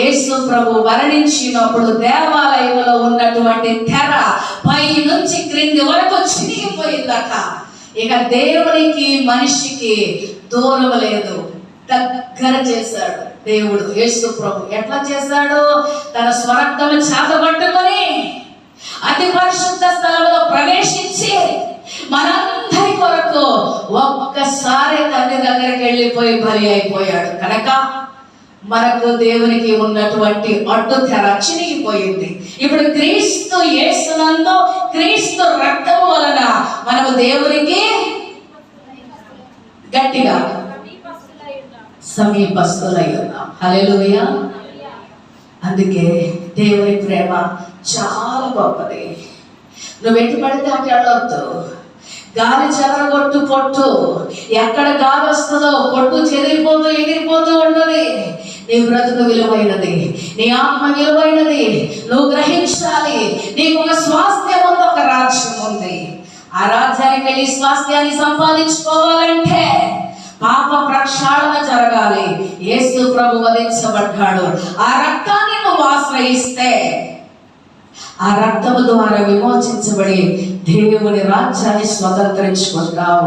యేసు ప్రభు మరణించినప్పుడు దేవాలయంలో ఉన్నటువంటి తెర పై నుంచి క్రింది వరకు చినిగిపోయిందట. ఇక దేవునికి మనిషికి దూరం లేదు. దగ్గర చేశాడు దేవుడు. యేసు ప్రభు ఎట్లా చేశాడు? తన స్వరక్తము చేతబట్టుకొని అతి పరిశుద్ధ స్థలంలో ప్రవేశించి మనందరి కొరకు ఒక్కసారి తండ్రి దగ్గరికి వెళ్ళిపోయి బలి అయిపోయాడు. కనుక మనకు దేవునికి ఉన్నటువంటి అడ్డు తెర చినిగిపోయింది ఇప్పుడు క్రీస్తు యేసునందు క్రీస్తు రక్తము వలన మనము దేవునికి గట్టిగా సమీపస్తులై ఉన్నాం. హల్లెలూయా. అందుకే దేవుని ప్రేమ చాలా గొప్పది. నువ్వు ఎటు పడితే అటు వెళ్ళొద్దు. గాలి చెదరగొట్టు పొట్టు. ఎక్కడ గాలి వస్తుందో పొట్టు చెదిరిపోతూ ఎగిరిపోతూ నీ బ్రతుకు విలువైనది. నీ ఆత్మ విలువైనది. నువ్వు గ్రహించాలి. నీకు ఒక స్వాస్థ్యం ఉంది ఒక రాజ్యం ఉంది. ఆ రాజ్యానికి వెళ్ళి స్వాస్థ్యాన్ని సంపాదించుకోవాలంటే పాప ప్రక్షాళన జరగాలి. యేసు ప్రభు వధించబడ్డాడు. ఆ రక్తాన్ని నువ్వు ఆశ్రయిస్తే ఆ రక్తము ద్వారా విమోచించబడి దేవుని రాజ్యాన్ని స్వతంత్రించుకుంటావు.